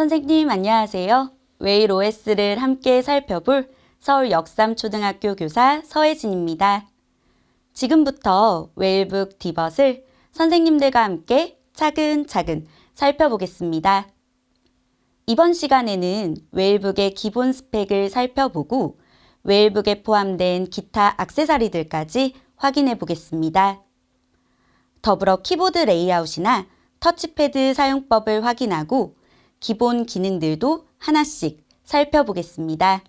선생님 안녕하세요. 웨일 OS를 함께 살펴볼 서울 역삼초등학교 교사 서혜진입니다. 지금부터 웨일북 디벗을 선생님들과 함께 차근차근 살펴보겠습니다. 이번 시간에는 웨일북의 기본 스펙을 살펴보고 웨일북에 포함된 기타 액세서리들까지 확인해 보겠습니다. 더불어 키보드 레이아웃이나 터치패드 사용법을 확인하고 기본 기능들도 하나씩 살펴보겠습니다.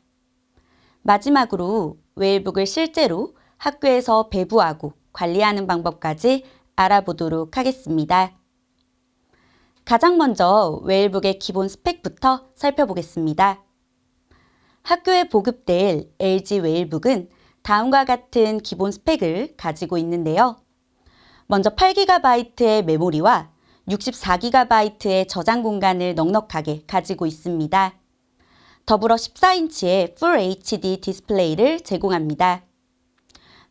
마지막으로 웨일북을 실제로 학교에서 배부하고 관리하는 방법까지 알아보도록 하겠습니다. 가장 먼저 웨일북의 기본 스펙부터 살펴보겠습니다. 학교에 보급될 LG 웨일북은 다음과 같은 기본 스펙을 가지고 있는데요. 먼저 8GB의 메모리와 64GB의 저장 공간을 넉넉하게 가지고 있습니다. 더불어 14인치의 Full HD 디스플레이를 제공합니다.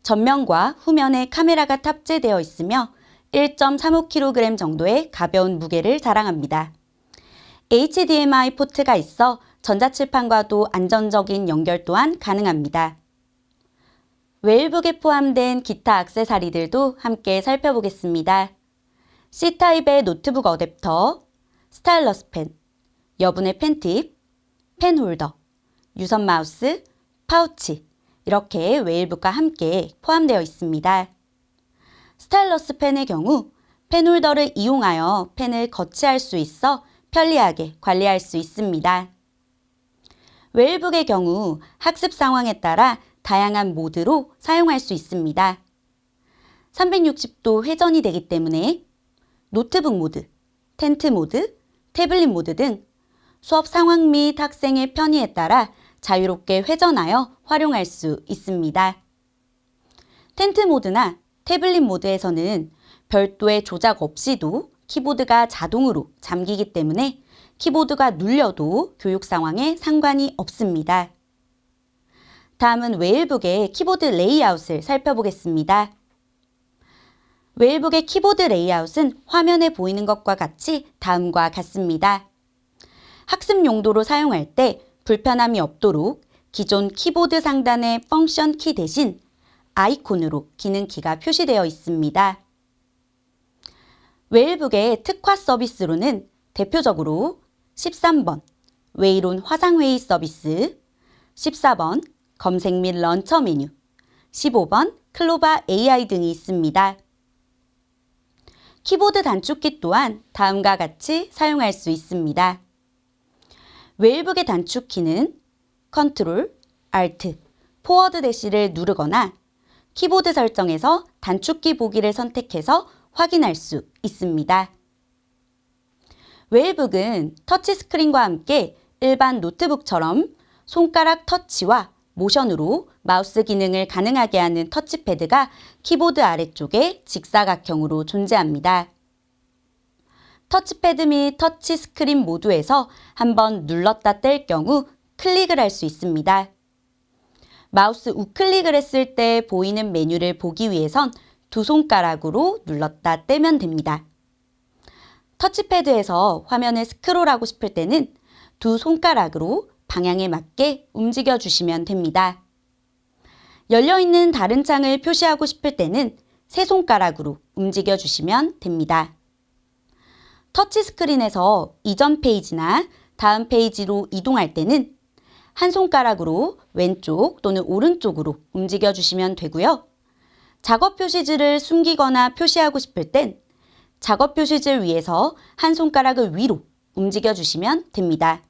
전면과 후면에 카메라가 탑재되어 있으며 1.35kg 정도의 가벼운 무게를 자랑합니다. HDMI 포트가 있어 전자칠판과도 안전적인 연결 또한 가능합니다. 웨일북에 포함된 기타 액세서리들도 함께 살펴보겠습니다. C타입의 노트북 어댑터, 스타일러스 펜, 여분의 펜팁, 펜 홀더, 유선 마우스, 파우치 이렇게 웨일북과 함께 포함되어 있습니다. 스타일러스 펜의 경우 펜 홀더를 이용하여 펜을 거치할 수 있어 편리하게 관리할 수 있습니다. 웨일북의 경우 학습 상황에 따라 다양한 모드로 사용할 수 있습니다. 360도 회전이 되기 때문에 노트북 모드, 텐트 모드, 태블릿 모드 등 수업 상황 및 학생의 편의에 따라 자유롭게 회전하여 활용할 수 있습니다. 텐트 모드나 태블릿 모드에서는 별도의 조작 없이도 키보드가 자동으로 잠기기 때문에 키보드가 눌려도 교육 상황에 상관이 없습니다. 다음은 웨일북의 키보드 레이아웃을 살펴보겠습니다. 웨일북의 키보드 레이아웃은 화면에 보이는 것과 같이 다음과 같습니다. 학습 용도로 사용할 때 불편함이 없도록 기존 키보드 상단의 펑션 키 대신 아이콘으로 기능 키가 표시되어 있습니다. 웨일북의 특화 서비스로는 대표적으로 13번 웨이론 화상회의 서비스, 14번 검색 및 런처 메뉴, 15번 클로바 AI 등이 있습니다. 키보드 단축키 또한 다음과 같이 사용할 수 있습니다. 웨일북의 단축키는 컨트롤, 알트, 포워드 대시를 누르거나 키보드 설정에서 단축키 보기를 선택해서 확인할 수 있습니다. 웨일북은 터치스크린과 함께 일반 노트북처럼 손가락 터치와 모션으로 마우스 기능을 가능하게 하는 터치패드가 키보드 아래쪽에 직사각형으로 존재합니다. 터치패드 및 터치 스크린 모두에서 한번 눌렀다 뗄 경우 클릭을 할 수 있습니다. 마우스 우클릭을 했을 때 보이는 메뉴를 보기 위해선 두 손가락으로 눌렀다 떼면 됩니다. 터치패드에서 화면을 스크롤하고 싶을 때는 두 손가락으로 방향에 맞게 움직여 주시면 됩니다. 열려있는 다른 창을 표시하고 싶을 때는 세 손가락으로 움직여 주시면 됩니다. 터치 스크린에서 이전 페이지나 다음 페이지로 이동할 때는 한 손가락으로 왼쪽 또는 오른쪽으로 움직여 주시면 되고요. 작업 표시지를 숨기거나 표시하고 싶을 땐 작업 표시지를 위해서 한 손가락을 위로 움직여 주시면 됩니다.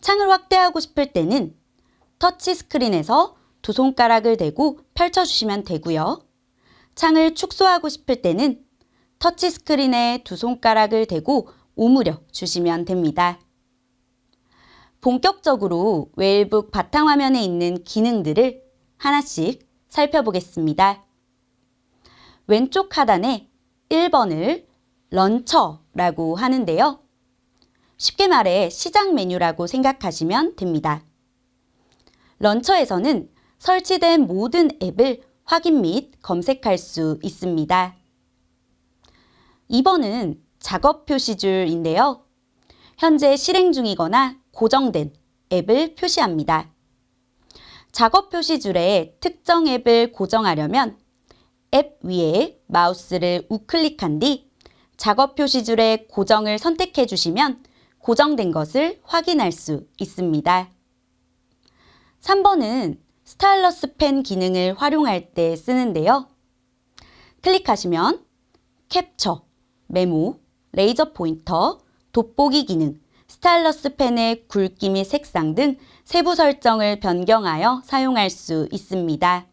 창을 확대하고 싶을 때는 터치 스크린에서 두 손가락을 대고 펼쳐주시면 되고요. 창을 축소하고 싶을 때는 터치 스크린에 두 손가락을 대고 오므려 주시면 됩니다. 본격적으로 웨일북 바탕화면에 있는 기능들을 하나씩 살펴보겠습니다. 왼쪽 하단에 1번을 런처라고 하는데요. 쉽게 말해 시작 메뉴라고 생각하시면 됩니다. 런처에서는 설치된 모든 앱을 확인 및 검색할 수 있습니다. 2번은 작업 표시줄인데요. 현재 실행 중이거나 고정된 앱을 표시합니다. 작업 표시줄에 특정 앱을 고정하려면 앱 위에 마우스를 우클릭한 뒤 작업 표시줄의 고정을 선택해 주시면 고정된 것을 확인할 수 있습니다. 3번은 스타일러스 펜 기능을 활용할 때 쓰는데요. 클릭하시면 캡처, 메모, 레이저 포인터, 돋보기 기능, 스타일러스 펜의 굵기 및 색상 등 세부 설정을 변경하여 사용할 수 있습니다.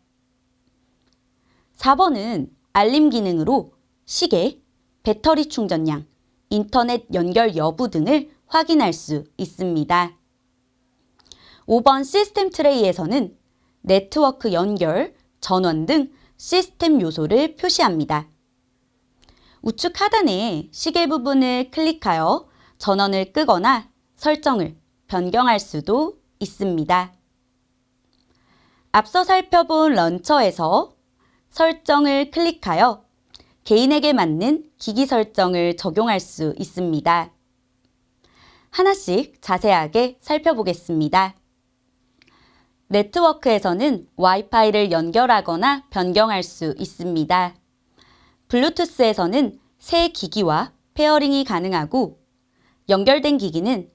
4번은 알림 기능으로 시계, 배터리 충전량, 인터넷 연결 여부 등을 확인할 수 있습니다. 5번 시스템 트레이에서는 네트워크 연결, 전원 등 시스템 요소를 표시합니다. 우측 하단에 시계 부분을 클릭하여 전원을 끄거나 설정을 변경할 수도 있습니다. 앞서 살펴본 런처에서 설정을 클릭하여 개인에게 맞는 기기 설정을 적용할 수 있습니다. 하나씩 자세하게 살펴보겠습니다. 네트워크에서는 와이파이를 연결하거나 변경할 수 있습니다. 블루투스에서는 새 기기와 페어링이 가능하고 연결된 기기는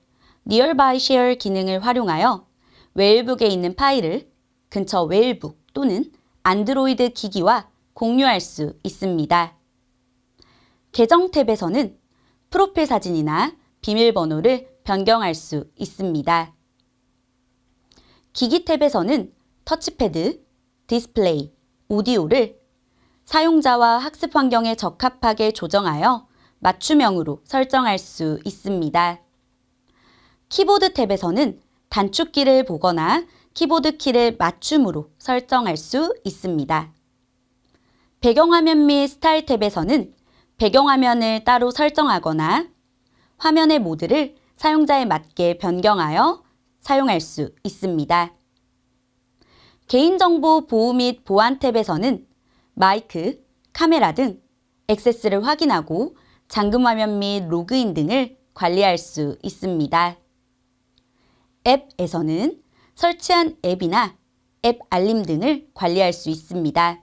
Nearby Share 기능을 활용하여 웨일북에 있는 파일을 근처 웨일북 또는 안드로이드 기기와 공유할 수 있습니다. 계정 탭에서는 프로필 사진이나 비밀번호를 변경할 수 있습니다. 기기 탭에서는 터치패드, 디스플레이, 오디오를 사용자와 학습 환경에 적합하게 조정하여 맞춤형으로 설정할 수 있습니다. 키보드 탭에서는 단축키를 보거나 키보드 키를 맞춤으로 설정할 수 있습니다. 배경화면 및 스타일 탭에서는 배경화면을 따로 설정하거나 화면의 모드를 사용자에 맞게 변경하여 사용할 수 있습니다. 개인정보 보호 및 보안 탭에서는 마이크, 카메라 등 액세스를 확인하고 잠금 화면 및 로그인 등을 관리할 수 있습니다. 앱에서는 설치한 앱이나 앱 알림 등을 관리할 수 있습니다.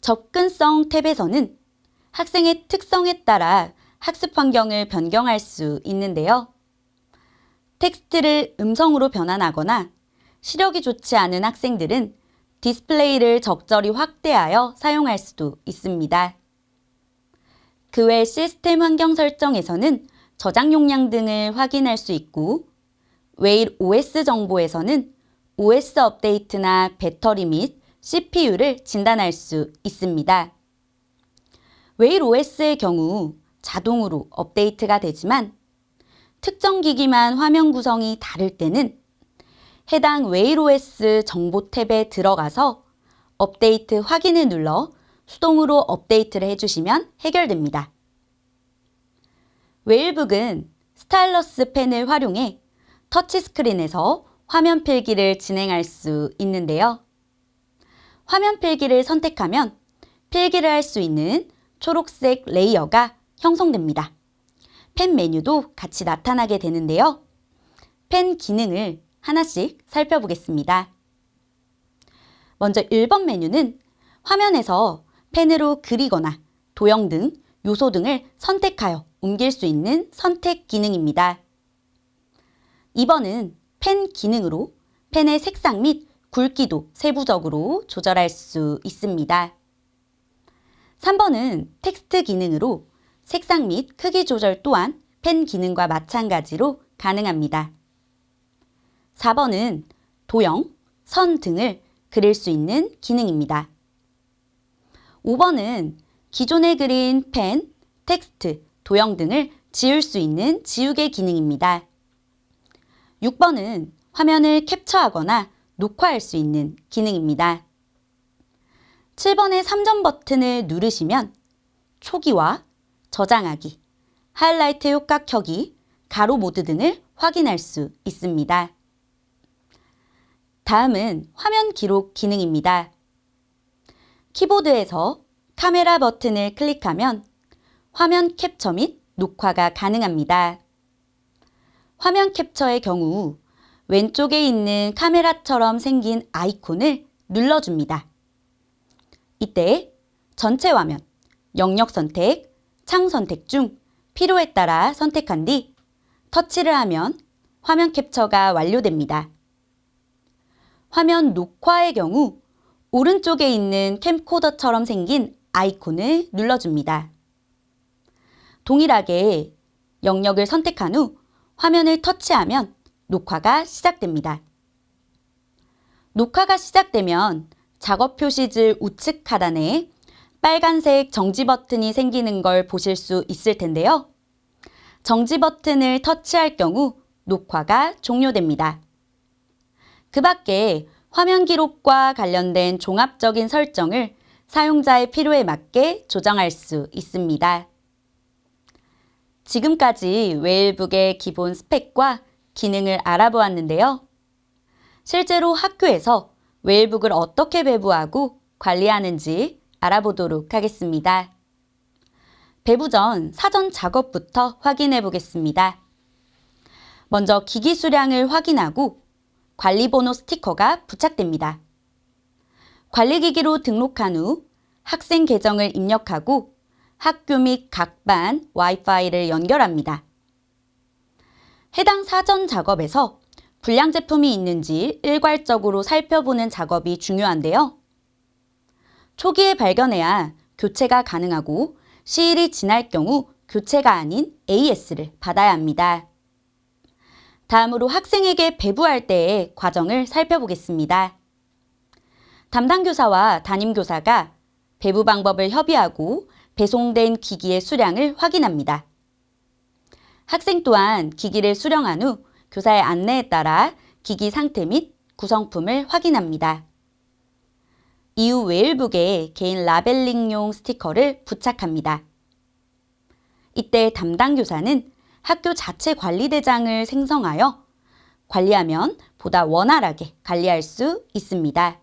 접근성 탭에서는 학생의 특성에 따라 학습 환경을 변경할 수 있는데요. 텍스트를 음성으로 변환하거나 시력이 좋지 않은 학생들은 디스플레이를 적절히 확대하여 사용할 수도 있습니다. 그 외 시스템 환경 설정에서는 저장 용량 등을 확인할 수 있고 웨일 OS 정보에서는 OS 업데이트나 배터리 및 CPU를 진단할 수 있습니다. 웨일 OS의 경우 자동으로 업데이트가 되지만 특정 기기만 화면 구성이 다를 때는 해당 웨일 OS 정보 탭에 들어가서 업데이트 확인을 눌러 수동으로 업데이트를 해주시면 해결됩니다. 웨일북은 스타일러스 펜을 활용해 터치스크린에서 화면 필기를 진행할 수 있는데요. 화면 필기를 선택하면 필기를 할 수 있는 초록색 레이어가 형성됩니다. 펜 메뉴도 같이 나타나게 되는데요. 펜 기능을 하나씩 살펴보겠습니다. 먼저 1번 메뉴는 화면에서 펜으로 그리거나 도형 등 요소 등을 선택하여 옮길 수 있는 선택 기능입니다. 2번은 펜 기능으로 펜의 색상 및 굵기도 세부적으로 조절할 수 있습니다. 3번은 텍스트 기능으로 색상 및 크기 조절 또한 펜 기능과 마찬가지로 가능합니다. 4번은 도형, 선 등을 그릴 수 있는 기능입니다. 5번은 기존에 그린 펜, 텍스트, 도형 등을 지울 수 있는 지우개 기능입니다. 6번은 화면을 캡처하거나 녹화할 수 있는 기능입니다. 7번의 3점 버튼을 누르시면 초기화, 저장하기, 하이라이트 효과 켜기, 가로 모드 등을 확인할 수 있습니다. 다음은 화면 기록 기능입니다. 키보드에서 카메라 버튼을 클릭하면 화면 캡처 및 녹화가 가능합니다. 화면 캡처의 경우 왼쪽에 있는 카메라처럼 생긴 아이콘을 눌러줍니다. 이때 전체 화면, 영역 선택, 창 선택 중 필요에 따라 선택한 뒤 터치를 하면 화면 캡처가 완료됩니다. 화면 녹화의 경우 오른쪽에 있는 캠코더처럼 생긴 아이콘을 눌러줍니다. 동일하게 영역을 선택한 후 화면을 터치하면 녹화가 시작됩니다. 녹화가 시작되면 작업 표시줄 우측 하단에 빨간색 정지 버튼이 생기는 걸 보실 수 있을 텐데요. 정지 버튼을 터치할 경우 녹화가 종료됩니다. 그 밖에 화면 기록과 관련된 종합적인 설정을 사용자의 필요에 맞게 조정할 수 있습니다. 지금까지 웨일북의 기본 스펙과 기능을 알아보았는데요. 실제로 학교에서 웨일북을 어떻게 배부하고 관리하는지 알아보도록 하겠습니다. 배부 전 사전 작업부터 확인해 보겠습니다. 먼저 기기 수량을 확인하고 관리번호 스티커가 부착됩니다. 관리기기로 등록한 후 학생 계정을 입력하고 학교 및 각 반 와이파이를 연결합니다. 해당 사전 작업에서 불량 제품이 있는지 일괄적으로 살펴보는 작업이 중요한데요. 초기에 발견해야 교체가 가능하고 시일이 지날 경우 교체가 아닌 AS를 받아야 합니다. 다음으로 학생에게 배부할 때의 과정을 살펴보겠습니다. 담당 교사와 담임 교사가 배부 방법을 협의하고 배송된 기기의 수량을 확인합니다. 학생 또한 기기를 수령한 후 교사의 안내에 따라 기기 상태 및 구성품을 확인합니다. 이후 웨일북에 개인 라벨링용 스티커를 부착합니다. 이때 담당 교사는 학교 자체 관리대장을 생성하여 관리하면 보다 원활하게 관리할 수 있습니다.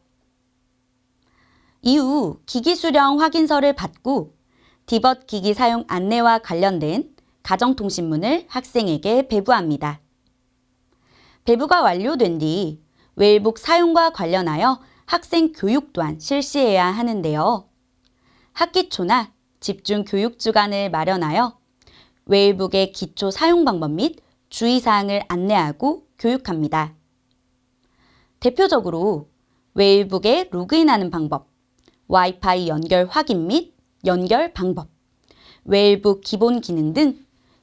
이후 기기 수령 확인서를 받고 디벗 기기 사용 안내와 관련된 가정통신문을 학생에게 배부합니다. 배부가 완료된 뒤 웨일북 사용과 관련하여 학생 교육 또한 실시해야 하는데요. 학기 초나 집중 교육 주간을 마련하여 웨일북의 기초 사용 방법 및 주의사항을 안내하고 교육합니다. 대표적으로 웨일북에 로그인하는 방법, 와이파이 연결 확인 및 연결 방법, 웨일북 기본 기능 등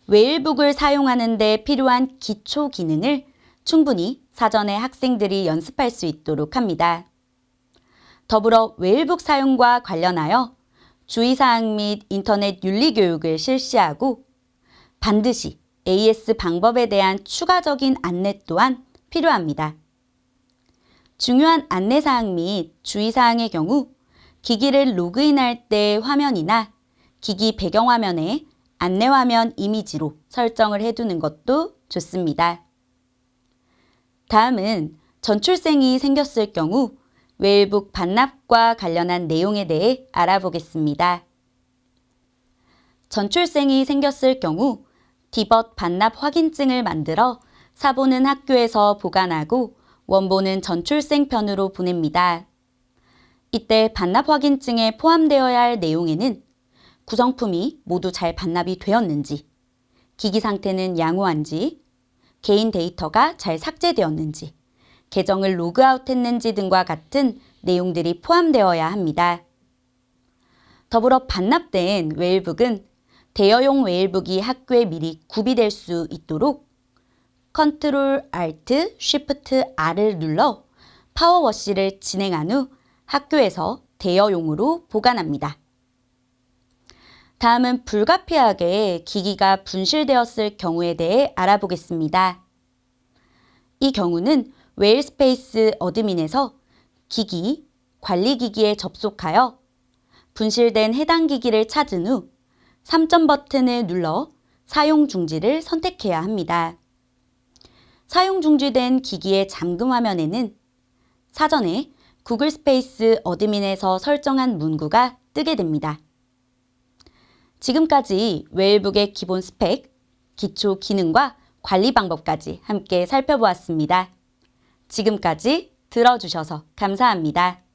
웨일북을 사용하는 데 필요한 기초 기능을 충분히 사전에 학생들이 연습할 수 있도록 합니다. 더불어 웨일북 사용과 관련하여 주의사항 및 인터넷 윤리 교육을 실시하고 반드시 AS 방법에 대한 추가적인 안내 또한 필요합니다. 중요한 안내사항 및 주의사항의 경우 기기를 로그인할 때 화면이나 기기 배경화면에 안내화면 이미지로 설정을 해두는 것도 좋습니다. 다음은 전출생이 생겼을 경우 웨일북 반납과 관련한 내용에 대해 알아보겠습니다. 전출생이 생겼을 경우 디벗 반납 확인증을 만들어 사본은 학교에서 보관하고 원본은 전출생 편으로 보냅니다. 이때 반납 확인증에 포함되어야 할 내용에는 구성품이 모두 잘 반납이 되었는지, 기기 상태는 양호한지, 개인 데이터가 잘 삭제되었는지, 계정을 로그아웃 했는지 등과 같은 내용들이 포함되어야 합니다. 더불어 반납된 웨일북은 대여용 웨일북이 학교에 미리 구비될 수 있도록 컨트롤 알트 쉬프트 R을 눌러 파워워시를 진행한 후 학교에서 대여용으로 보관합니다. 다음은 불가피하게 기기가 분실되었을 경우에 대해 알아보겠습니다. 이 경우는 웨일스페이스 어드민에서 기기, 관리기기에 접속하여 분실된 해당 기기를 찾은 후 3점 버튼을 눌러 사용 중지를 선택해야 합니다. 사용 중지된 기기의 잠금 화면에는 사전에 구글 스페이스 어드민에서 설정한 문구가 뜨게 됩니다. 지금까지 웨일북의 기본 스펙, 기초 기능과 관리 방법까지 함께 살펴보았습니다. 지금까지 들어주셔서 감사합니다.